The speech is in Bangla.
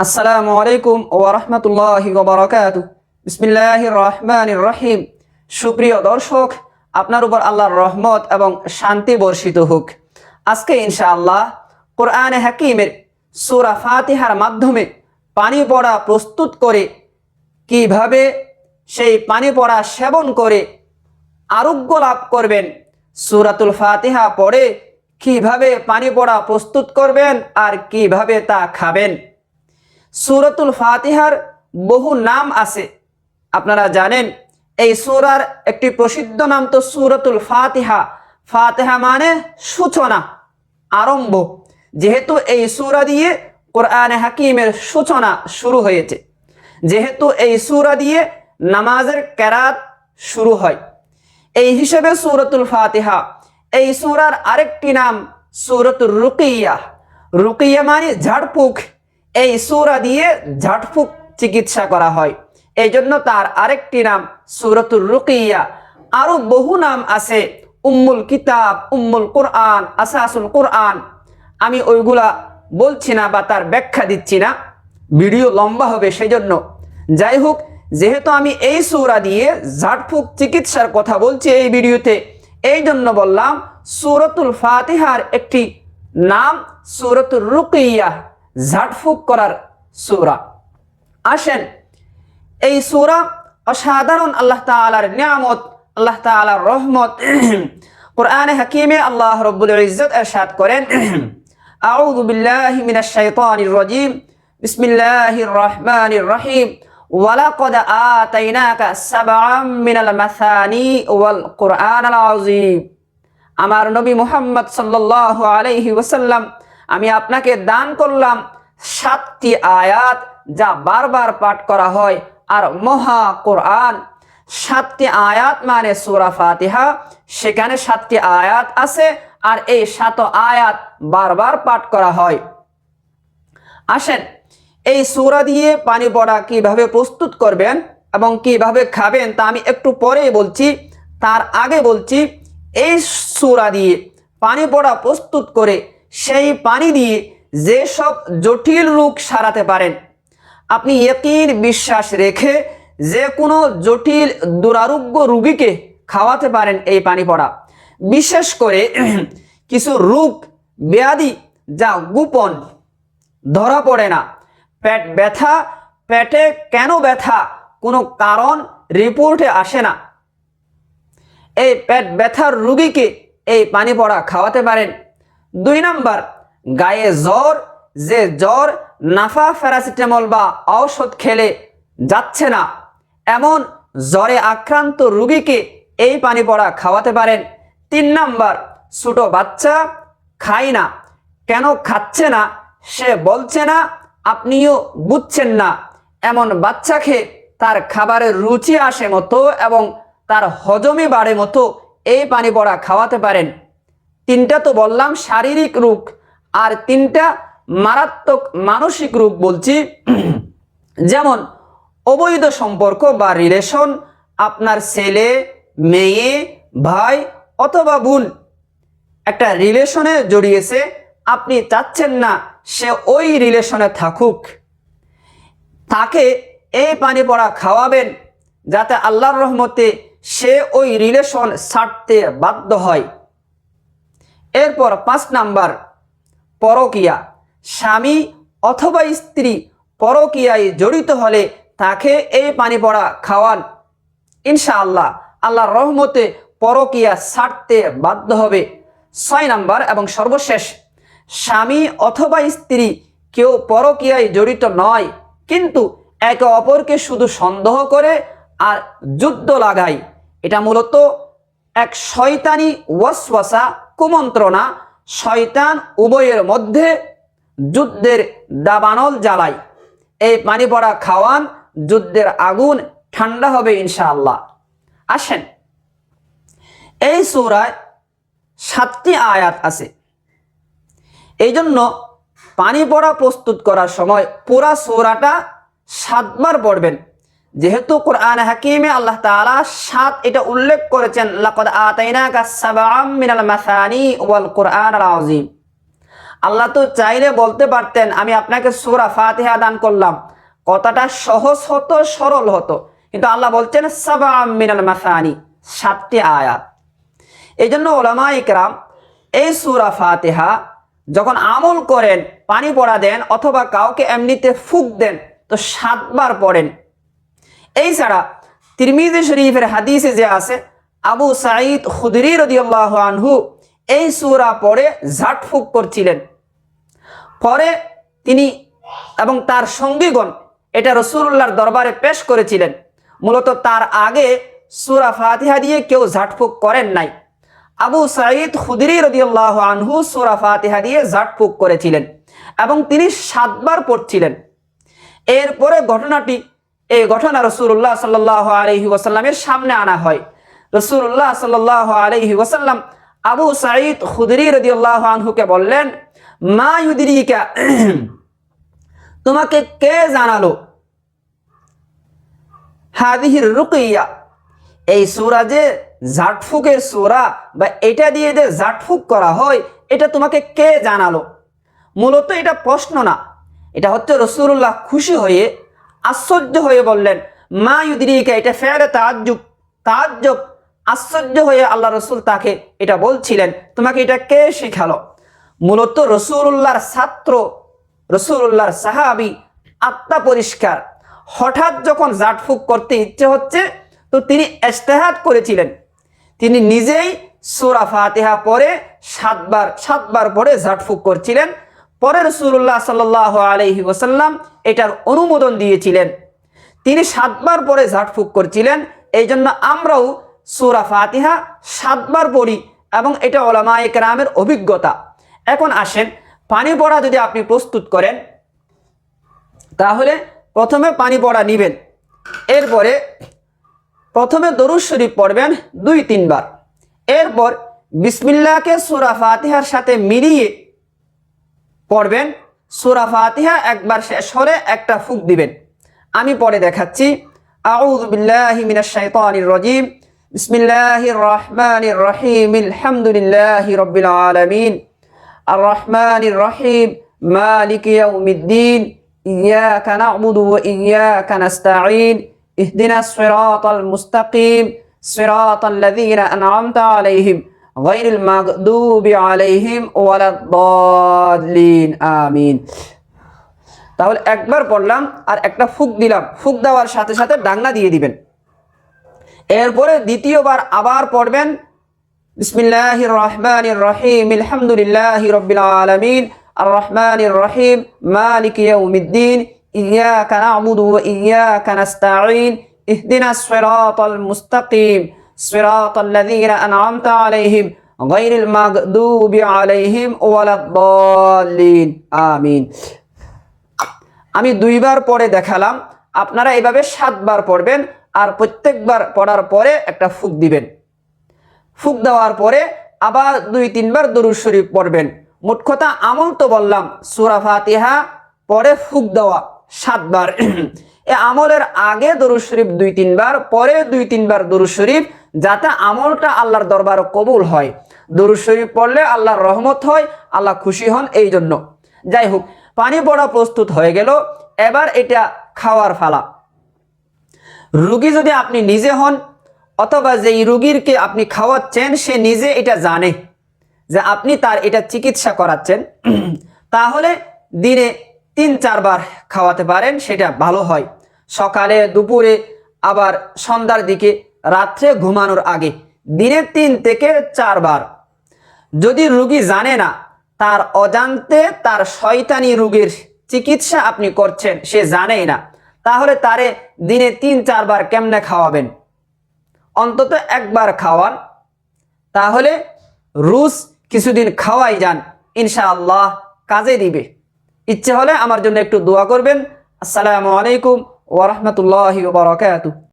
আসসালামু আলাইকুম ও রহমতুল্লাহি ওবরাকাতু বিসমিল্লাহির রহমানির রহিম। সুপ্রিয় দর্শক, আপনার উপর আল্লাহর রহমত এবং শান্তি বর্ষিত হোক। আজকে ইনশাআল্লাহ কোরআনে হাকিমের সুরা ফাতিহার মাধ্যমে পানি পড়া প্রস্তুত করে কীভাবে সেই পানি পড়া সেবন করে আরোগ্য লাভ করবেন, সূরাতুল ফাতিহা পড়ে কীভাবে পানি পড়া প্রস্তুত করবেন আর কীভাবে তা খাবেন। সূরাতুল ফাতিহার বহু নাম আছে। আপনারা জানেন, এই সুরার একটি প্রসিদ্ধ নাম তো সূরাতুল ফাতিহা। ফাতিহা মানে সূচনা, আরম্ভ। যেহেতু এই সুরা দিয়ে কোরআনে হাকিমের সূচনা শুরু হয়েছে, যেহেতু এই সুরা দিয়ে নামাজের কেরাত শুরু হয়। এই হিসেবে সুরতুল ফাতিহা, এই সুরার আরেকটি নাম সূরাতুর রুকিয়া। রুকিয়া মানে ঝাড়ফুঁক এই সূরা দিয়ে ঝাড়ফুঁক চিকিৎসা করা হয়। এই জন্য তার আরেকটি নাম সূরাতুর রুকিয়া। আরও বহু নাম আছে, উম্মুল কিতাব, উম্মুল কোরআন, আসাসুল কোরআন। আমি ওইগুলা বলছি না বা তার ব্যাখ্যা দিচ্ছি না। ভিডিও লম্বা হবে সেই জন্য যাই হোক, যেহেতু আমি এই সূরা দিয়ে ঝাড়ফুঁক চিকিৎসার কথা বলছি এই ভিডিওতে এই জন্য বললাম সূরাতুল ফাতিহার একটি নাম সূরাতুর রুকিয়া। ঝাড়ফুঁক করার সূরা আসেন এই সূরা অসাধারণ আল্লাহ তাআলার নিয়ামত আল্লাহ তাআলার রহমত কোরআনে হাকিমে আল্লাহ রব্বুল ইজ্জত ارشاد করেন আউযু বিল্লাহি মিনাশ শাইতানির রাজীম বিসমিল্লাহির রহমানির রহিম ওয়ালাকাদ আতাইনাকা সাবআম মিনাল মাসানি ওয়াল কুরআনাল আযীম আমার নবী মুহাম্মদ সাল্লাল্লাহু আলাইহি ওয়াসাল্লাম আমি আপনাকে দান করলাম সাতটি আয়াত যা বারবার পাঠ করা হয়, আর মহা কোরআন। সাতটি আয়াত মানে সূরা ফাতিহা। সেখানে সাতটি আয়াত আছে, আর এই সাত আয়াত বারবার পাঠ করা হয়। আসেন, এই সূরা দিয়ে পানি পড়া কীভাবে প্রস্তুত করবেন এবং কীভাবে খাবেন তা আমি একটু পরেই বলছি। তার আগে বলছি, এই সূরা দিয়ে পানি পড়া প্রস্তুত করে সেই পানি দিয়ে যেসব জটিল রোগ সারাতে পারেন। আপনি একই বিশ্বাস রেখে যে কোনো জটিল দুরারোগ্য রুগীকে খাওয়াতে পারেন এই পানি পড়া। বিশেষ করে কিছু রোগ ব্যাধি যা গোপন, ধরা পড়ে না। পেট ব্যথা, পেটে কেন ব্যথা, কোনো কারণ রিপোর্টে আসে না। এই পেট ব্যথার রুগীকে এই পানি পড়া খাওয়াতে পারেন। দুই নাম্বার, গায়ে জ্বর, যে জ্বর নাফা প্যারাসিটামল বা ঔষধ খেলে যাচ্ছে না। এমন জ্বরে আক্রান্ত রুগীকে এই পানি পড়া খাওয়াতে পারেন। তিন নাম্বার, ছোট বাচ্চা খায় না। কেন খাচ্ছে না? সে বলছে না, আপনিও বুঝছেন না। এমন বাচ্চা খেয়ে তার খাবারের রুচি আসে মতো এবং তার হজমে বাড়ে মতো এই পানি পড়া খাওয়াতে পারেন। তিনটা তো বললাম, শারীরিক রোগ আর তিনটা মারাত্মক মানসিক রোগ বলছি। যেমন অবৈধ সম্পর্ক বা রিলেশন আপনার ছেলে, মেয়ে, ভাই অথবা বোন। একটা রিলেশনে জড়িয়েছে, আপনি চাচ্ছেন না সে ওই রিলেশনে থাকুক। তাকে এই পানি পড়া খাওয়াবেন যাতে আল্লাহর রহমতে সে ওই রিলেশন ছাড়তে বাধ্য হয়। এরপর পাঁচ নাম্বার, পরকিয়া। স্বামী অথবা স্ত্রী পরকিয়ায় জড়িত হলে তাকে এই পানি পড়া খাওয়ান। ইনশাআল্লাহ, আল্লাহর রহমতে পরকিয়া ছাড়তে বাধ্য হবে। ছয় নাম্বার এবং সর্বশেষ, স্বামী অথবা স্ত্রী কেউ পরকিয়ায় জড়িত নয়, কিন্তু একে অপরকে শুধু সন্দেহ করে আর যুদ্ধ লাগায়। এটা মূলত এক শয়তানি ওয়াসওয়াসা কুমন্ত্রণা শয়তান উভয়ের মধ্যে যুদ্ধের দাবানল জ্বালায়। এই পানি পড়া খাওয়ান, যুদ্ধের আগুন ঠান্ডা হবে ইনশাআল্লাহ। আসেন, এই সূরায় সাতটি আয়াত আছে। এই জন্য পানি পড়া প্রস্তুত করার সময় পুরা সূরাটা সাতবার পড়বেন। যেহেতু কোরআন হাকিমে আল্লাহ তাআলা সাত এটা উল্লেখ করেছেন মিনাল মাসানি কোরআন আল আল্লাহ তো চাইলে বলতে পারতেন, আমি আপনাকে সুরা ফাতিহা দান করলাম। কথাটা সহজ হতো, সরল হতো। কিন্তু আল্লাহ বলছেন সাবাম মিনাল মাসানি, সাতটি আয়াত। এই জন্য ওলামা ইকরাম এই সুরা ফাতিহা যখন আমল করেন, পানি পড়া দেন, অথবা কাউকে এমনিতে ফুক দেন, তো সাতবার পড়েন। এই ছাড়া তিরমিজি শরীফের হাদিসে যে আছে, আবু সাঈদ খুদরি রদিয়াল্লাহ আনহু এই সুরা পড়ে ঝাটফুক করছিলেন। পরে তিনি এবং তার সঙ্গীগণ এটা রসুল্লাহর দরবারে পেশ করেছিলেন। মূলত তার আগে সুরা ফাতিহা দিয়ে কেউ ঝাটফুক করেন নাই। আবু সাঈদ খুদরি রদিয়াল্লাহ আনহু সুরা ফাতিহা দিয়ে ঝাটফুক করেছিলেন এবং তিনি সাতবার পড়ছিলেন। এরপরে ঘটনাটি এই ঘটনা রসুল্লাহ সাল্লাহ আলহি ওয়াসাল্লামের সামনে আনা হয়। রসুল্লাহ সাল্লাহ আলহি ওয়াসাল্লাম আবু সাঈদ খুদরি রদিয়াল্লাহ আনহুকে বললেন, মা ইউদিরিকা, তোমাকে কে জানালো? হাদিহির রুকিয়া, এই সুরা যে ঝাটফুকের সুরা বা এটা দিয়ে যে ঝাটফুক করা হয়, এটা তোমাকে কে জানালো? মূলত এটা প্রশ্ন না, এটা হচ্ছে রসুল্লাহ খুশি হয়ে আশ্চর্য হয়ে বললেন, মা ইউদিরিকা, এটা ফেরে তাজ্জুব তাজ্জব আশ্চর্য হয়ে আল্লাহ রসুল তাকে এটা বলছিলেন, তোমাকে এটা কে শিখালো? মূলত রসুল্লাহর ছাত্র রসুল্লাহর সাহাবি, আত্মা পরিষ্কার। হঠাৎ যখন জাটফুক করতে ইচ্ছে হচ্ছে, তো তিনি এস্তেহাত করেছিলেন। তিনি নিজেই সুরা ফাতিহা পরে সাতবার সাতবার পরে ঝাটফুক করছিলেন। পরে রসুল্লাহ সাল্লাহ আলহি ওসাল্লাম এটার অনুমোদন দিয়েছিলেন। তিনি সাতবার পরে ঝাটফুক করছিলেন। এই জন্য আমরাও সুরা ফাতিহা সাতবার পড়ি এবং এটা ওলামা একরামের অভিজ্ঞতা। এখন আসেন, পানি পড়া যদি আপনি প্রস্তুত করেন, তাহলে প্রথমে পানি পড়া নিবেন। এরপরে প্রথমে দরুদ শরীফ পড়বেন দুই তিনবার। এরপর বিসমিল্লাহকে সুরা ফাতিহার সাথে মিলিয়ে পড়বেন। সুরা ফাতিহা একবার শেষ হলে একটা ফুক দিবেন। আমি পরে দেখাচ্ছি। আউযু বিল্লাহি মিনাশ শাইতানির রাজীম। বিসমিল্লাহির রহমানির রহিম। আলহামদুলিল্লাহি রাব্বিল আলামিন। আর রহমানির রহিম। মালিক ইয়াউমিদ্দিন। ইয়্যাকা না'বুদু ওয়া ইয়্যাকা নাস্তাঈন। ইহদিনাস সিরাতাল মুস্তাকিম। সিরাতাল লাযীনা আন'আমতা আলাইহিম। غير المغضوب عليهم ولا الضالين آمين তাহলে একবার পড়লাম আর একটা ফুক দিলাম ফুক দেওয়ার সাথে সাথে ডাঙ্গা দিয়ে দিবেন এরপরে দ্বিতীয়বার আবার পড়বেন বিসমিল্লাহির রহমানির রহিম আলহামদুলিল্লাহি রাব্বিল আলামিন আর রহমানির রহিম মালিক ইয়াউমিদ্দিন إياك نعبد وإياك نستعين اهدنا الصراط المستقيم صراط الذين أنعمت عليهم غير المغضوب عليهم ولا الضالين آمين আমি দুইবার পরে দেখালাম আপনারা এভাবে সাতবার পড়বেন আর প্রত্যেকবার পড়ার পরে একটা ফুক দিবেন ফুক দেওয়ার পরে আবার দুই তিনবার দরুদ শরীফ পড়বেন মোট কথা আমল তো বললাম সুরা ফাতিহা পরে ফুক দেওয়া সাতবার এ আমলের আগে দরুদ শরীফ দুই তিনবার পরে দুই তিনবার দরুদ শরীফ যাতে আমলটা আল্লাহর দরবার কবুল হয়। দরুদ শরীফ পড়লে আল্লাহর রহমত হয়, আল্লাহ খুশি হন এই জন্য যাই হোক, পানি পড়া প্রস্তুত হয়ে গেল, এবার এটা খাওয়ার ফালা। রুগী যদি আপনি নিজে হন, অথবা যেই রুগীরকে আপনি খাওয়াচ্ছেন, সে নিজে এটা জানে যে আপনি তার এটা চিকিৎসা করাচ্ছেন। তাহলে দিনে তিন চারবার খাওয়াতে পারেন, সেটা ভালো হয়। সকালে, দুপুরে, আবার সন্ধ্যার দিকে রাত্রে ঘুমানোর আগে, দিনে তিন থেকে চারবার। যদি রুগী জানে না, তার অজান্তে তার শয়তানি রোগীর চিকিৎসা আপনি করছেন, সে জানেই না, তাহলে তারে দিনে তিন, চারবার কেমনে খাওয়াবেন? অন্তত একবার খাওয়ান। তাহলে রুস কিছুদিন খাওয়াই যান, ইনশাআল্লাহ কাজে দিবে। ইচ্ছে হলে আমার জন্য একটু দোয়া করবেন। আসসালামু আলাইকুম ওরহমতুল্লাহ বারকাতুহ।